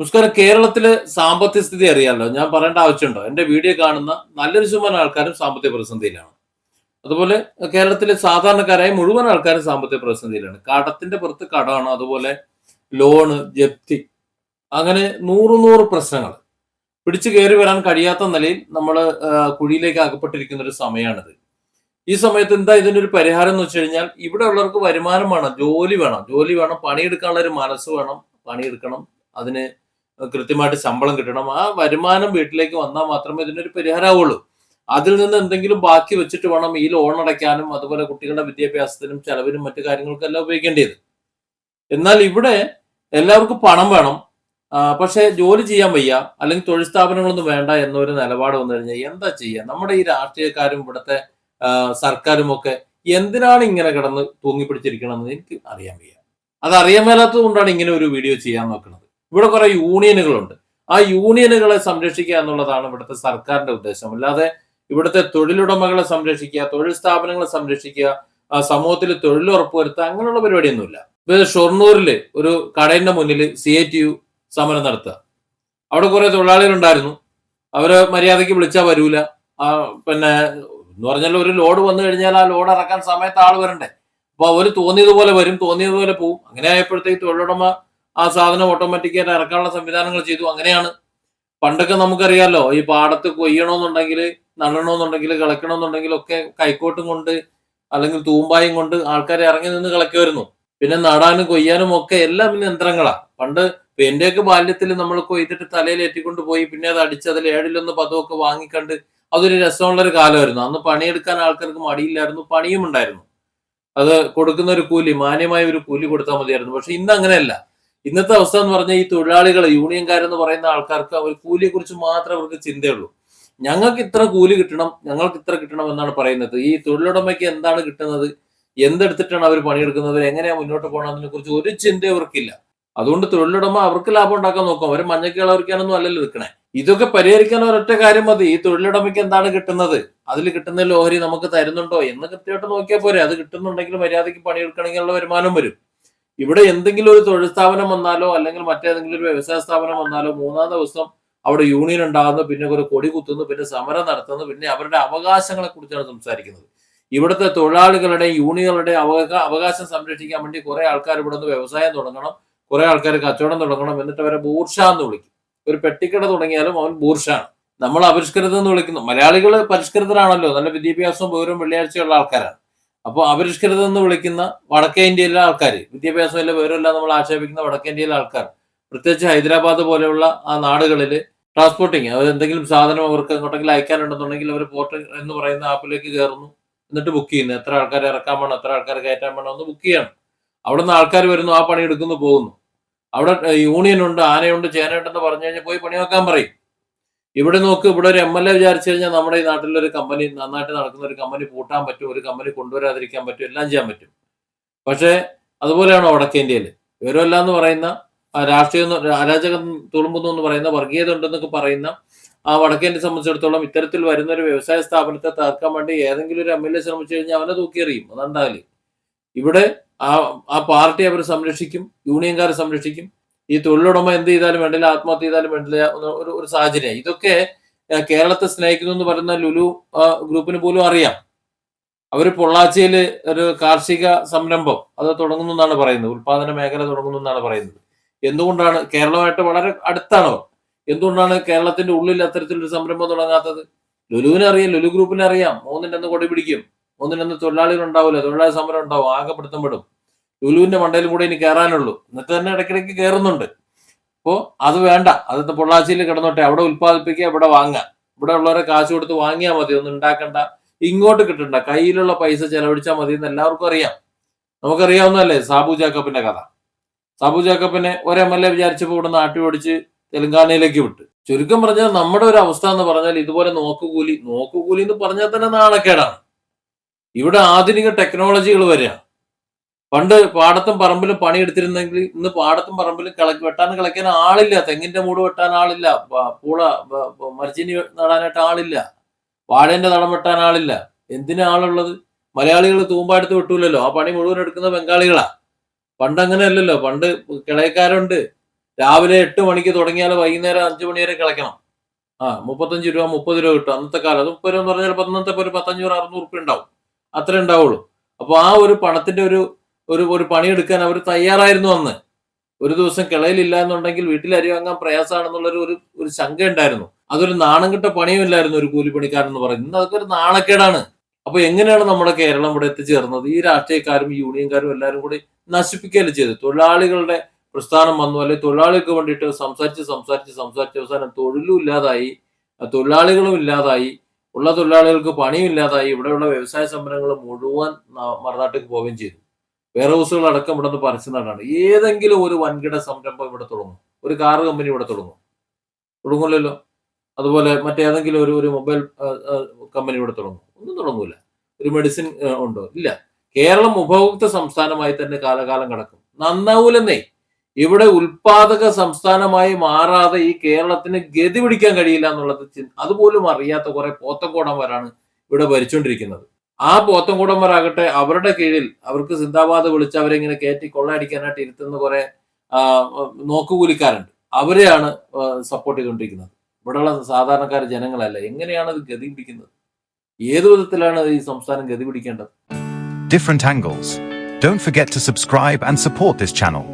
നമസ്കാരം കേരളത്തിലെ സാമ്പത്തിക സ്ഥിതി അറിയാമല്ലോ ഞാൻ പറയേണ്ട ആവശ്യമുണ്ടോ? എന്റെ വീഡിയോ കാണുന്ന നല്ലൊരു ശതമാനം ആൾക്കാരും സാമ്പത്തിക പ്രതിസന്ധിയിലാണ്. അതുപോലെ കേരളത്തിലെ സാധാരണക്കാരായ മുഴുവൻ ആൾക്കാരും സാമ്പത്തിക പ്രതിസന്ധിയിലാണ്. കടത്തിന്റെ പുറത്ത് കടമാണ് അതുപോലെ ലോണ് ജപ്തി അങ്ങനെ നൂറ് നൂറ് പ്രശ്നങ്ങൾ. പിടിച്ചു കയറി വരാൻ കഴിയാത്ത നിലയിൽ നമ്മൾ കുഴിയിലേക്ക് അകപ്പെട്ടിരിക്കുന്ന ഒരു സമയമാണിത്. ഈ സമയത്ത് എന്താ ഇതിനൊരു പരിഹാരം എന്ന് വെച്ച് കഴിഞ്ഞാൽ ഇവിടെ ഉള്ളവർക്ക് വരുമാനം വേണം ജോലി വേണം. ജോലി വേണം പണിയെടുക്കാനുള്ള ഒരു മനസ്സ് വേണം പണിയെടുക്കണം. അതിന് കൃത്യമായിട്ട് ശമ്പളം കിട്ടണം. ആ വരുമാനം വീട്ടിലേക്ക് വന്നാൽ മാത്രമേ ഇതിനൊരു പരിഹാരമാവുള്ളൂ. അതിൽ നിന്ന് എന്തെങ്കിലും ബാക്കി വെച്ചിട്ട് വേണം ഈ ലോൺ അടയ്ക്കാനും അതുപോലെ കുട്ടികളുടെ വിദ്യാഭ്യാസത്തിനും ചെലവിനും മറ്റു കാര്യങ്ങൾക്കെല്ലാം ഉപയോഗിക്കേണ്ടത്. എന്നാൽ ഇവിടെ എല്ലാവർക്കും പണം വേണം. പക്ഷെ ജോലി ചെയ്യാൻ വയ്യ അല്ലെങ്കിൽ തൊഴിൽ സ്ഥാപനങ്ങളൊന്നും വേണ്ട എന്നൊരു നിലപാട് വന്നു കഴിഞ്ഞാൽ എന്താ ചെയ്യുക? നമ്മുടെ ഈ രാഷ്ട്രീയക്കാരും ഇവിടുത്തെ സർക്കാരും ഒക്കെ എന്തിനാണ് ഇങ്ങനെ കിടന്ന് തൂങ്ങിപ്പിടിച്ചിരിക്കണമെന്ന് എനിക്ക് അറിയാൻ വയ്യ. അത് അറിയാൻ മേലാത്തത് കൊണ്ടാണ് ഇങ്ങനെ ഒരു വീഡിയോ ചെയ്യാൻ നോക്കുന്നത്. ഇവിടെ കുറെ യൂണിയനുകളുണ്ട്. ആ യൂണിയനുകളെ സംരക്ഷിക്കുക എന്നുള്ളതാണ് ഇവിടുത്തെ സർക്കാരിന്റെ ഉദ്ദേശം. അല്ലാതെ ഇവിടുത്തെ തൊഴിലുടമകളെ സംരക്ഷിക്കുക തൊഴിൽ സ്ഥാപനങ്ങളെ സംരക്ഷിക്കുക സമൂഹത്തിൽ തൊഴിൽ ഉറപ്പുവരുത്തുക അങ്ങനെയുള്ള പരിപാടിയൊന്നുമില്ല. ഇപ്പൊ ഷൊർണൂരിൽ ഒരു കടയുടെ മുന്നിൽ സി എ ടി യു സമരം നടത്തുക. അവിടെ കുറെ തൊഴിലാളികളുണ്ടായിരുന്നു. അവർ മര്യാദയ്ക്ക് വിളിച്ചാൽ വരൂല. പിന്നെ എന്ന് പറഞ്ഞാൽ ഒരു ലോഡ് വന്നു കഴിഞ്ഞാൽ ആ ലോഡ് ഇറക്കാൻ സമയത്ത് ആൾ വരണ്ടേ. അപ്പൊ അവർ തോന്നിയതുപോലെ വരും തോന്നിയതുപോലെ പോവും. അങ്ങനെ ആയപ്പോഴത്തേക്ക് തൊഴിലുടമ ആ സാധനം ഓട്ടോമാറ്റിക്കായിട്ട് ഇറക്കാനുള്ള സംവിധാനങ്ങൾ ചെയ്തു. അങ്ങനെയാണ്. പണ്ടൊക്കെ നമുക്കറിയാലോ ഈ പാടത്ത് കൊയ്യണമെന്നുണ്ടെങ്കിൽ നടണമെന്നുണ്ടെങ്കിൽ കിളക്കണമെന്നുണ്ടെങ്കിൽ ഒക്കെ കൈക്കോട്ടും കൊണ്ട് അല്ലെങ്കിൽ തൂമ്പായും കൊണ്ട് ആൾക്കാരെ ഇറങ്ങി നിന്ന് കിളക്കുമായിരുന്നു. പിന്നെ നടാനും കൊയ്യാനും ഒക്കെ എല്ലാം പിന്നെ യന്ത്രങ്ങളാ. പണ്ട് എന്റെയൊക്കെ ബാല്യത്തിൽ നമ്മൾ കൊയ്തിട്ട് തലയിൽ ഏറ്റിക്കൊണ്ട് പോയി പിന്നെ അത് അടിച്ച് അതിൽ ഏഴിലൊന്ന് പദമൊക്കെ വാങ്ങിക്കണ്ട് അതൊരു രസമുള്ള ഒരു കാലമായിരുന്നു. അന്ന് പണിയെടുക്കാൻ ആൾക്കാർക്ക് മടിയില്ലായിരുന്നു പണിയും ഉണ്ടായിരുന്നു. അത് കൊടുക്കുന്ന ഒരു കൂലി മാന്യമായ ഒരു കൂലി കൊടുത്താൽ മതിയായിരുന്നു. പക്ഷെ ഇന്ന് അങ്ങനെയല്ല. ഇന്നത്തെ അവസ്ഥ എന്ന് പറഞ്ഞാൽ ഈ തൊഴിലാളികൾ യൂണിയൻകാരെന്ന് പറയുന്ന ആൾക്കാർക്ക് അവർ കൂലിയെ കുറിച്ച് മാത്രമേ അവർക്ക് ചിന്തയുള്ളൂ. ഞങ്ങൾക്ക് ഇത്ര കൂലി കിട്ടണം ഞങ്ങൾക്ക് ഇത്ര കിട്ടണം എന്നാണ് പറയുന്നത്. ഈ തൊഴിലുടമയ്ക്ക് എന്താണ് കിട്ടുന്നത്? എന്തെടുത്തിട്ടാണ് അവർ പണിയെടുക്കുന്നത്? എങ്ങനെയാണ് മുന്നോട്ട് പോകണം അതിനെ കുറിച്ച് ഒരു ചിന്ത അവർക്കില്ല. അതുകൊണ്ട് തൊഴിലുടമ അവർക്ക് ലാഭം ഉണ്ടാക്കാൻ നോക്കും. അവർ മഞ്ഞക്ക് കളറിക്കാനൊന്നും അല്ലല്ലോ എടുക്കണേ ഇതൊക്കെ പരിഹരിക്കാൻ ഒരൊറ്റ കാര്യം മതി. ഈ തൊഴിലുടമയ്ക്ക് എന്താണ് കിട്ടുന്നത്? അതിൽ കിട്ടുന്ന ലോഹരി നമുക്ക് തരുന്നുണ്ടോ? എന്ന് കൃത്യമായിട്ട് നോക്കിയാൽ പോരെ. അത് കിട്ടുന്നുണ്ടെങ്കിൽ മര്യാദയ്ക്ക് പണിയെടുക്കണമെങ്കിൽ ഉള്ള വരുമാനം വരും. ഇവിടെ എന്തെങ്കിലും ഒരു തൊഴിൽ സ്ഥാപനം വന്നാലോ അല്ലെങ്കിൽ മറ്റേതെങ്കിലും ഒരു വ്യവസായ സ്ഥാപനം വന്നാലോ മൂന്നാം ദിവസം അവിടെ യൂണിയൻ ഉണ്ടാകുന്നു പിന്നെ ഒരു കൊടി കുത്തുന്നു പിന്നെ സമരം നടത്തുന്നു പിന്നെ അവരുടെ അവകാശങ്ങളെ കുറിച്ചാണ് സംസാരിക്കുന്നത്. ഇവിടുത്തെ തൊഴിലാളികളുടെ യൂണിയനുകളുടെ അവകാ അവകാശം സംരക്ഷിക്കാൻ വേണ്ടി കുറെ ആൾക്കാർ ഇവിടെ നിന്ന് വ്യവസായം തുടങ്ങണം കുറെ ആൾക്കാർ കച്ചവടം തുടങ്ങണം എന്നിട്ട് അവരെ ബൂർഷ എന്ന് വിളിക്കും. ഒരു പെട്ടിക്കട തുടങ്ങിയാലും അവൻ ബൂർഷാണ്. നമ്മൾ അപരിഷ്കൃതം എന്ന് വിളിക്കുന്നു. മലയാളികൾ പരിഷ്കൃതരാണല്ലോ നല്ല വിദ്യാഭ്യാസവും പൗരവും വെള്ളിയാഴ്ചയുള്ള ആൾക്കാരാണ്. അപ്പോൾ അപരിഷ്കൃതം എന്ന് വിളിക്കുന്ന വടക്കേ ഇന്ത്യയിലെ ആൾക്കാർ വിദ്യാഭ്യാസമില്ല വിവരമില്ല നമ്മൾ ആക്ഷേപിക്കുന്ന വടക്കേ ഇന്ത്യയിലെ ആൾക്കാർ പ്രത്യേകിച്ച് ഹൈദരാബാദ് പോലെയുള്ള ആ നാടുകളിൽ ട്രാൻസ്പോർട്ടിങ് അവർ എന്തെങ്കിലും സാധനം അവർക്ക് എങ്ങോട്ടെങ്കിലും അയക്കാനുണ്ടെന്നുണ്ടെങ്കിൽ അവർ പോർട്ട് എന്ന് പറയുന്ന ആപ്പിലേക്ക് കയറുന്നു എന്നിട്ട് ബുക്ക് ചെയ്യുന്നു. എത്ര ആൾക്കാർ ഇറക്കാൻ വേണം എത്ര ആൾക്കാർ കയറ്റാൻ വേണം എന്ന് ബുക്ക് ചെയ്യണം. അവിടെ നിന്ന് ആൾക്കാർ വരുന്നു ആ പണി എടുക്കുന്നു പോകുന്നു. അവിടെ യൂണിയൻ ഉണ്ട് ആനയുണ്ട് ചേനയുണ്ടെന്ന് പറഞ്ഞു കഴിഞ്ഞാൽ പോയി പണി വെക്കാൻ പറയും. ഇവിടെ നോക്ക് ഇവിടെ ഒരു എം എൽ എ വിചാരിച്ചു കഴിഞ്ഞാൽ നമ്മുടെ ഈ നാട്ടിലൊരു കമ്പനി നന്നായിട്ട് നടക്കുന്ന ഒരു കമ്പനി പൂട്ടാൻ പറ്റും ഒരു കമ്പനി കൊണ്ടുവരാതിരിക്കാൻ പറ്റും എല്ലാം ചെയ്യാൻ പറ്റും. പക്ഷേ അതുപോലെയാണോ വടക്കേ ഇന്ത്യയിൽ വിവരമില്ല എന്ന് പറയുന്ന രാഷ്ട്രീയം അരാജക തുളുമ്പുന്നു എന്ന് പറയുന്ന വർഗീയത ഉണ്ടെന്നൊക്കെ പറയുന്ന ആ വടക്കേ ഇന്ത്യയെ സംബന്ധിച്ചിടത്തോളം ഇത്തരത്തിൽ വരുന്ന ഒരു വ്യവസായ സ്ഥാപനത്തെ തകർക്കാൻ വേണ്ടി ഏതെങ്കിലും ഒരു എം എൽ എ ശ്രമിച്ചു കഴിഞ്ഞാൽ അവനെ തൂക്കിയെറിയും അതുണ്ടാവില്ല ഇവിടെ ആ ആ പാർട്ടി അവർ സംരക്ഷിക്കും യൂണിയൻകാരെ സംരക്ഷിക്കും ഈ തൊഴിലുടമ എന്ത് ചെയ്താലും വേണ്ടില്ല ആത്മഹത്യ ചെയ്താലും വേണ്ടില്ല ഒരു ഒരു സാഹചര്യം. ഇതൊക്കെ കേരളത്തെ സ്നേഹിക്കുന്നു എന്ന് പറയുന്ന ലുലു ഗ്രൂപ്പിന് പോലും അറിയാം. അവർ പൊള്ളാച്ചിയിൽ ഒരു കാർഷിക സംരംഭം അത് തുടങ്ങുന്നു എന്നാണ് പറയുന്നത്. ഉൽപാദന മേഖല തുടങ്ങുന്നു എന്നാണ് പറയുന്നത്. എന്തുകൊണ്ടാണ്? കേരളമായിട്ട് വളരെ അടുത്താണ് എന്തുകൊണ്ടാണ് കേരളത്തിന്റെ ഉള്ളിൽ അത്തരത്തിലൊരു സംരംഭം തുടങ്ങാത്തത്? ലുലുവിനെ അറിയാം ലുലു ഗ്രൂപ്പിനെ അറിയാം. മൂന്നിന്റെ ഒന്ന് കൊടി പിടിക്കും. മൂന്നിന്റെ ഒന്ന് തൊഴിലാളികൾ ഉണ്ടാവില്ല. തൊഴിലാളി സമരം ഉണ്ടാവും ആകെ ലുലുവിന്റെ മണ്ടയിൽ കൂടെ ഇനി കയറാനുള്ളൂ എന്നിട്ട് തന്നെ ഇടയ്ക്കിടയ്ക്ക് കയറുന്നുണ്ട് അപ്പോൾ അത് വേണ്ട. അത് പൊള്ളാച്ചിയിൽ കിടന്നോട്ടെ. അവിടെ ഉൽപ്പാദിപ്പിക്കുക ഇവിടെ വാങ്ങുക. ഇവിടെ ഉള്ളവരെ കാശ് കൊടുത്ത് വാങ്ങിയാൽ മതി. ഒന്നും ഉണ്ടാക്കണ്ട. ഇങ്ങോട്ട് കിട്ടണ്ട. കയ്യിലുള്ള പൈസ ചെലവഴിച്ചാൽ മതി എന്ന് എല്ലാവർക്കും അറിയാം. നമുക്കറിയാവുന്നതല്ലേ സാബു ജാക്കബിന്റെ കഥ. സാബു ജാക്കബിനെ ഒരു എം എൽ എ വിചാരിച്ചപ്പോൾ ഇവിടെ നാട്ടി ഓടിച്ച് തെലങ്കാനയിലേക്ക് വിട്ട്. ചുരുക്കം പറഞ്ഞാൽ നമ്മുടെ ഒരു അവസ്ഥ എന്ന് പറഞ്ഞാൽ ഇതുപോലെ നോക്കുകൂലി. നോക്കുകൂലി എന്ന് പറഞ്ഞാൽ തന്നെ നാണക്കേടാണ്. ഇവിടെ ആധുനിക ടെക്നോളജികൾ വരികയാണ് പണ്ട് പാടത്തും പറമ്പിലും പണിയെടുത്തിരുന്നെങ്കിൽ ഇന്ന് പാടത്തും പറമ്പിലും കിള വെട്ടാൻ കിളയ്ക്കാൻ ആളില്ല. തെങ്ങിന്റെ മൂട് വെട്ടാൻ ആളില്ല. പൂള മർജിനി നടാനായിട്ട് ആളില്ല. വാഴേന്റെ തടം വെട്ടാൻ ആളില്ല. എന്തിനാ ആളുള്ളത്? മലയാളികൾ തൂമ്പാടുത്ത് വെട്ടൂലല്ലോ. ആ പണി മുഴുവൻ എടുക്കുന്ന ബംഗാളികളാ. പണ്ട് അങ്ങനെയല്ലല്ലോ. പണ്ട് കിളയക്കാരുണ്ട്. രാവിലെ എട്ട് മണിക്ക് തുടങ്ങിയാൽ വൈകുന്നേരം അഞ്ചു മണി വരെ കിളയ്ക്കണം. ആ മുപ്പത്തഞ്ച് രൂപ മുപ്പത് രൂപ കിട്ടും. അന്നത്തെ കാലം. അത് മുപ്പത് രൂപ എന്ന് പറഞ്ഞാൽ പന്നത്തെ ഒരു പത്തഞ്ഞൂറ് അറുന്നൂറ് റുപ്യ ഉണ്ടാവും. അത്രേ ഉണ്ടാവുള്ളൂ. അപ്പൊ ആ ഒരു പണത്തിന്റെ ഒരു ഒരു ഒരു പണിയെടുക്കാൻ അവർ തയ്യാറായിരുന്നു അന്ന്. ഒരു ദിവസം കിളയിലില്ല എന്നുണ്ടെങ്കിൽ വീട്ടിൽ അരി വാങ്ങാൻ പ്രയാസമാണെന്നുള്ളൊരു ഒരു ഒരു ശങ്ക ഉണ്ടായിരുന്നു അതൊരു നാണം കിട്ട പണിയുമില്ലായിരുന്നു ഒരു കൂലിപ്പണിക്കാരൻ എന്ന് പറയുന്നത്. ഇന്ന് അതൊക്കെ ഒരു നാണക്കേടാണ്. അപ്പൊ എങ്ങനെയാണ് നമ്മുടെ കേരളം ഇവിടെ എത്തിച്ചേർന്നത്? ഈ രാഷ്ട്രീയക്കാരും യൂണിയൻകാരും എല്ലാവരും കൂടി നശിപ്പിക്കുകയല്ലേ ചെയ്തു തൊഴിലാളികളുടെ പ്രസ്ഥാനം വന്നു അല്ലെങ്കിൽ തൊഴിലാളികൾക്ക് വേണ്ടിയിട്ട് സംസാരിച്ച് സംസാരിച്ച് സംസാരിച്ച് അവസാനം തൊഴിലും ഇല്ലാതായി തൊഴിലാളികളും ഇല്ലാതായി ഉള്ള തൊഴിലാളികൾക്ക് പണിയും ഇല്ലാതായി ഇവിടെയുള്ള വ്യവസായ സംരംഭങ്ങൾ മുഴുവൻ മറുനാട്ടിലേക്ക് പോവുകയും ചെയ്തു. വെയർ ഹൗസുകൾ അടക്കം ഇവിടെ നിന്ന് പരസ്യനാടാണ് ഏതെങ്കിലും ഒരു വൻകിട സംരംഭം ഇവിടെ തുടങ്ങും. ഒരു കാർ കമ്പനി ഇവിടെ തുടങ്ങും. തുടങ്ങില്ലല്ലോ അതുപോലെ മറ്റേതെങ്കിലും ഒരു ഒരു മൊബൈൽ കമ്പനി ഇവിടെ തുടങ്ങും. ഒന്നും തുടങ്ങൂല. ഒരു മെഡിസിൻ ഉണ്ടോ? ഇല്ല. കേരളം ഉപഭോക്തൃ സംസ്ഥാനമായി തന്നെ കാലകാലം കിടക്കും. നന്നാവൂലെന്നേ. ഇവിടെ ഉൽപാദക സംസ്ഥാനമായി മാറാതെ ഈ കേരളത്തിന് ഗതി പിടിക്കാൻ കഴിയില്ല എന്നുള്ളത് അതുപോലും അറിയാത്ത കുറെ പോത്തക്കോടന്മാരാണ് ഇവിടെ ഭരിച്ചുകൊണ്ടിരിക്കുന്നത് ആ പോത്തങ്കോടന്മാരാകട്ടെ അവരുടെ കീഴിൽ അവർക്ക് സിന്ദാബാദ് വിളിച്ച് അവരെ ഇങ്ങനെ കയറ്റി കൊള്ളയടിക്കാനായിട്ട് ഇരുത്തുന്ന കുറെ നോക്കുകൂലിക്കാരുണ്ട്. അവരെയാണ് സപ്പോർട്ട് ചെയ്തുകൊണ്ടിരിക്കുന്നത്. ഇവിടെയുള്ള സാധാരണക്കാർ ജനങ്ങളല്ല. എങ്ങനെയാണ് ഇത് ഗതി പിടിക്കുന്നത്? ഏത് വിധത്തിലാണ് ഈ സംസ്ഥാനം ഗതി പിടിക്കേണ്ടത്? Different angles don't forget to subscribe and support this channel.